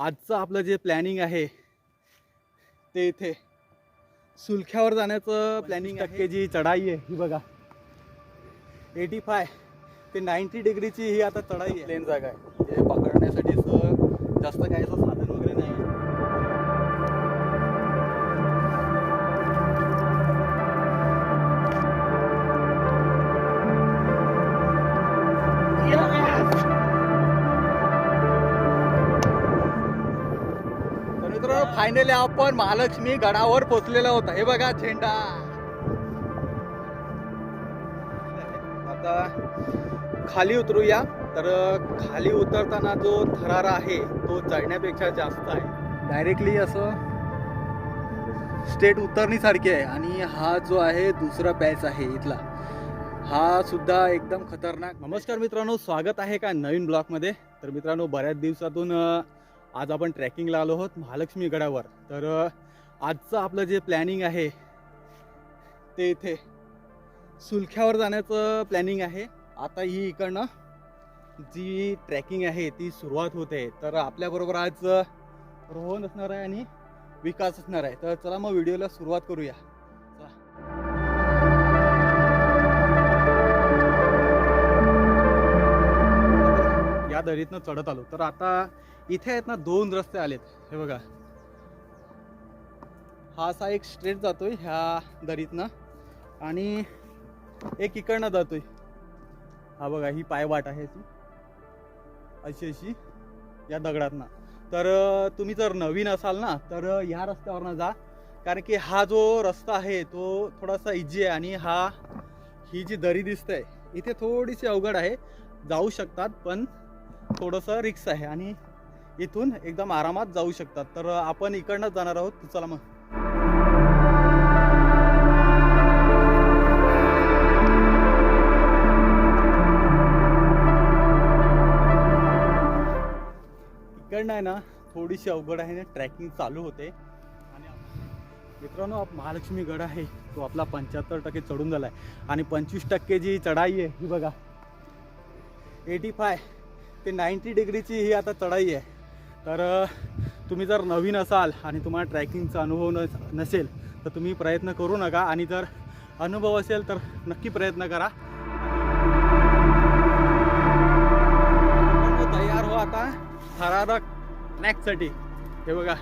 आजचं आपलं जे प्लॅनिंग आहे ते इथे सुलख्यावर जाण्याचं प्लॅनिंग टक्के जी चढाई आहे ही बघा. एटी फाय ते नाईन्टी डिग्रीची ही आता चढाई आहे. प्लेन जागा आहे. ते पकडण्यासाठी जास्त काय फायनली आपण महालक्ष्मी गडावर पोचलेला होता. हे बघा झेंडा. आता खाली उतरूया. तर खाली उतरताना जो थरारा आहे तो चढण्यापेक्षा जास्त आहे. डायरेक्टली असं स्टेट उतरणीसारखी आहे. आणि हा जो आहे दुसरा बॅच आहे इथला. हा सुद्धा एकदम खतरनाक. नमस्कार मित्रांनो स्वागत आहे का नवीन ब्लॉकमध्ये तर मित्रांनो बऱ्याच दिवसातून आज आपण ट्रॅकिंगला आलो आहोत महालक्ष्मी गडावर. तर आजचं आपलं जे प्लॅनिंग आहे ते इथे सुलख्यावर जाण्याचं प्लॅनिंग आहे. आता ही इकडनं जी ट्रॅकिंग आहे ती सुरुवात होते. तर आपल्याबरोबर आज रोहन असणार आहे आणि विकास असणार आहे. तर चला मग व्हिडिओला सुरुवात करूया. या दरीतनं चढत आलो. तर आता इथे आहेत ना दोन रस्ते आलेत. हे बघा. हा असा एक स्ट्रेट जातोय ह्या दरीतनं. आणि एक इकडनं जातोय. हा बघा ही पायवाट आहे अशी अशी अशी या दगडातनं. तर तुम्ही जर नवीन असाल ना तर ह्या रस्त्यावरनं जा. कारण की हा जो रस्ता आहे तो थोडासा इझी आहे आणि हा ही जी दरी दिसते इथे थोडीशी अवघड आहे. जाऊ शकतात पण थोडंसं रिक्स आहे. आणि इथून एकदम आरामात जाऊ शकतात. तर आपण इकडनंच जाणार आहोत. चला मग. इकडनं आहे ना थोडीशी अवघड आहे ना ट्रॅकिंग चालू होते. आणि मित्रांनो आप- महालक्ष्मी गड आहे. तो आपला पंच्याहत्तर टक्के चढून झाला आहे आणि पंचवीस टक्के जी चढाई आहे ही बघा. एटी फाय ते नाईन्टी डिग्रीची ही आता चढाई आहे. तर तुम्ही जर नवीन असाल आणि तुम्हाला ट्रॅकिंगचा अनुभव न नसेल तर तुम्ही प्रयत्न करू नका आणि जर अनुभव असेल तर नक्की प्रयत्न करा. तयार हो आता थरारक ट्रॅकसाठी हे बघा.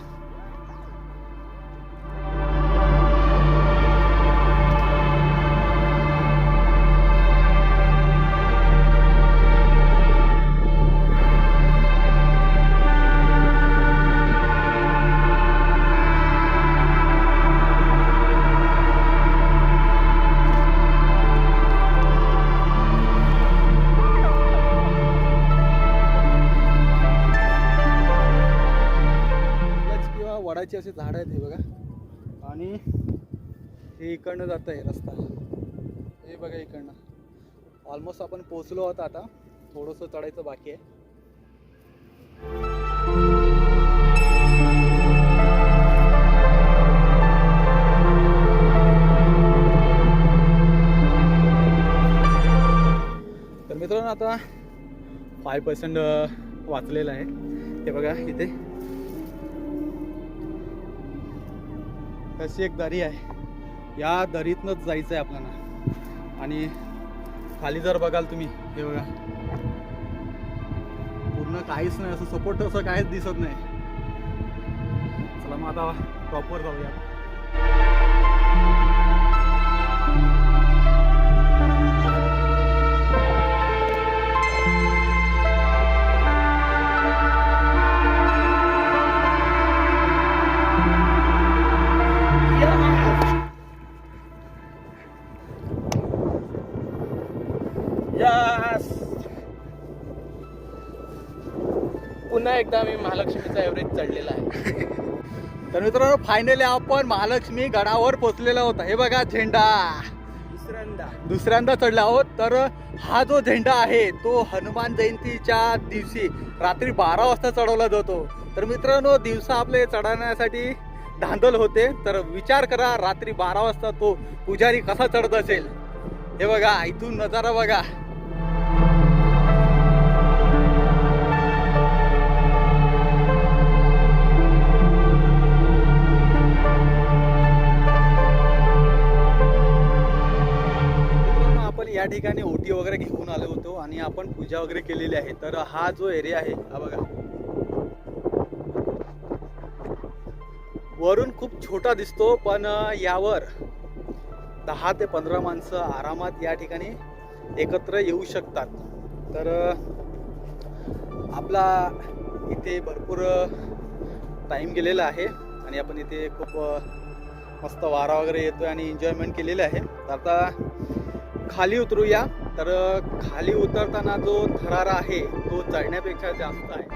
वडाची असे झाडं आहेत हे बघा. आणि हे इकडनं जात आहे रस्ता. हे बघा इकडनं. ऑलमोस्ट आपण पोचलो आहोत आता. थोडंसं चढायचं बाकी आहे. तर मित्रांनो आता फाय पर्सेंट वाचलेलं आहे. हे बघा इथे. तशी एक दरी आहे या दरीतनंच जायचं आहे आपल्याला. आणि खाली जर बघाल तुम्ही हे बघा. पूर्ण काहीच नाही असं सपोर्ट असं काहीच दिसत नाही. चला मग आता प्रॉपर जाऊया यस पुन्हा एकदा मी महालक्ष्मीचा एव्हरेज चढलेला आहे. तर मित्रांनो फायनली आपण महालक्ष्मी गडावर पोचलेला होता हे बघा झेंडा. दुसऱ्यांदा. दुसऱ्यांदा चढला आहोत. तर हा जो झेंडा आहे तो हनुमान जयंतीच्या दिवशी रात्री बारा वाजता चढवला जातो. तर मित्रांनो दिवसा आपले चढवण्यासाठी धांदल होते. तर विचार करा रात्री बारा वाजता तो पुजारी कसा चढत असेल? हे बघा इथून नजारा बघा. ठिकाणी ओटी वगैरे घेऊन आलो होतो आणि आपण पूजा वगैरे केलेली आहे. तर हा जो एरिया आहे हा बघा. वरून खूप छोटा दिसतो पण यावर दहा ते पंधरा माणसं आरामात या ठिकाणी एकत्र येऊ शकतात. तर आपला इथे भरपूर टाईम गेलेला आहे आणि आपण इथे खूप मस्त वारा वगैरे येतो आणि एन्जॉयमेंट केलेलं आहे. तर आता खाली उतरूया. तर खाली उतरताना जो थरारा आहे तो चढण्यापेक्षा जास्त आहे.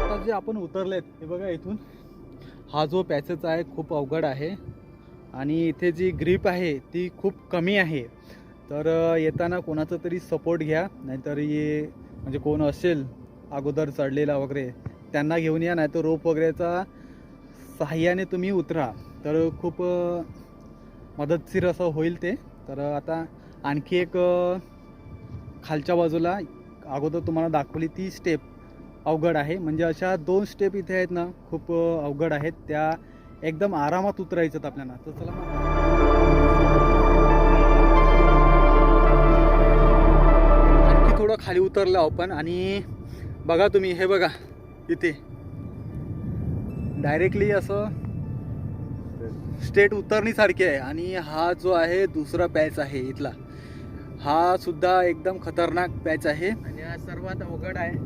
आता जे आपण उतरलेत हे बघा इथून. हा जो पॅसेज आहे खूप अवघड आहे. आणि इथे जी ग्रीप आहे ती खूप कमी आहे. तर येताना कोणाचा तरी सपोर्ट घ्या नाहीतर ये म्हणजे कोण असेल अगोदर चढलेला वगैरे त्यांना घेऊन या नाहीतर रोप वगैरेचा सहाय्याने तुम्ही उतरा. तर खूप मदतशीर असं होईल ते. तर आता आणखी एक खालच्या बाजूला अगोदर तुम्हाला दाखवली ती स्टेप अवघड आहे. म्हणजे अशा दोन स्टेप इथे आहेत ना खूप अवघड आहेत. त्या एकदम आरामात उतरायचं आपल्याला. तर चला थोडं खाली उतरलो आपण आणि बघा तुम्ही हे बघा इथे. डायरेक्टली असं स्टेट उतरणीसारखी आहे आणि हा जो आहे दुसरा पॅच आहे इथला. हा सुद्धा एकदम खतरनाक पॅच आहे. आणि हा सर्वात अवघड आहे.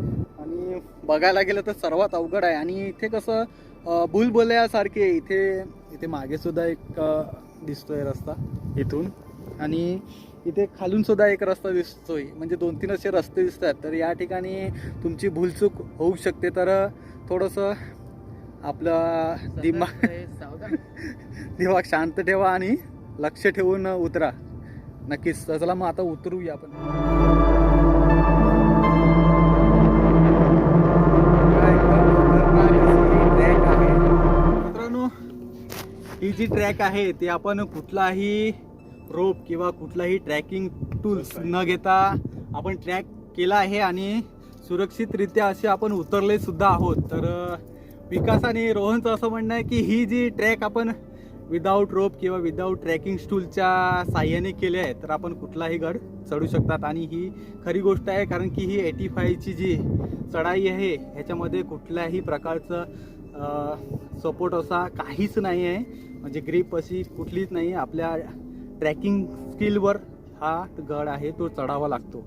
आणि बघायला गेलं तर सर्वात अवघड आहे. आणि इथे कसं अं, भूलभुलयासारखे इथे इथे मागे सुद्धा एक दिसतोय रस्ता इथून. आणि इथे खालून सुद्धा एक रस्ता दिसतोय. म्हणजे दोन तीन असे रस्ते दिसतात. तर या ठिकाणी तुमची भूलचूक होऊ शकते. तर थोडंसं आपलं दिमाग दिमाग शांत ठेवा आणि लक्ष ठेवून उतरा. नक्कीच. चला मग आता उतरूया आपण. जी ट्रॅक आहे ती आपण कुठलाही रोप किंवा कुठलाही ट्रॅकिंग टूल्स न घेता आपण ट्रॅक केला आहे आणि सुरक्षितरित्या असे आपण उतरले सुद्धा आहोत. तर विकास आणि रोहनचं असं म्हणणं आहे की ही जी ट्रॅक आपण विदाऊट रोप किंवा विदाऊट ट्रॅकिंग स्टूलच्या साह्याने केले आहे तर आपण कुठलाही गड चढू शकतात. आणि ही खरी गोष्ट आहे कारण की ही एटी फायची जी चढाई आहे ह्याच्यामध्ये कुठल्याही प्रकारचं सपोर्ट असा काहीच नाही आहे. म्हणजे ग्रीप अशी कुठलीच नाही आपल्या ट्रॅकिंग स्किलवर हा गड आहे तो चढावा लागतो.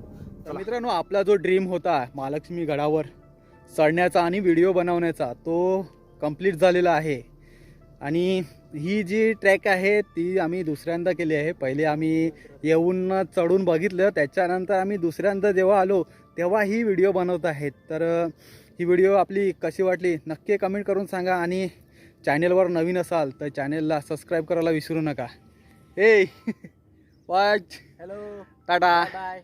तर मित्रांनो आपला जो ड्रीम होता महालक्ष्मी गडावर चढण्याचा आणि व्हिडिओ बनवण्याचा तो कंप्लीट झालेला आहे. आणि ही जी ट्रॅक आहे ती आम्ही दुसऱ्यांदा केली आहे. पहिले आम्ही येऊन चढून बघितलं त्याच्यानंतर आम्ही दुसऱ्यांदा जेव्हा आलो तेव्हा ही व्हिडिओ बनवत आहेत. तर ही व्हिडिओ आपली कशी वाटली नक्की कमेंट करून सांगा. आणि चॅनेलवर नवीन असाल तर चॅनेलला सबस्क्राईब करायला विसरू नका. ए वाच हॅलो टाटा. बाय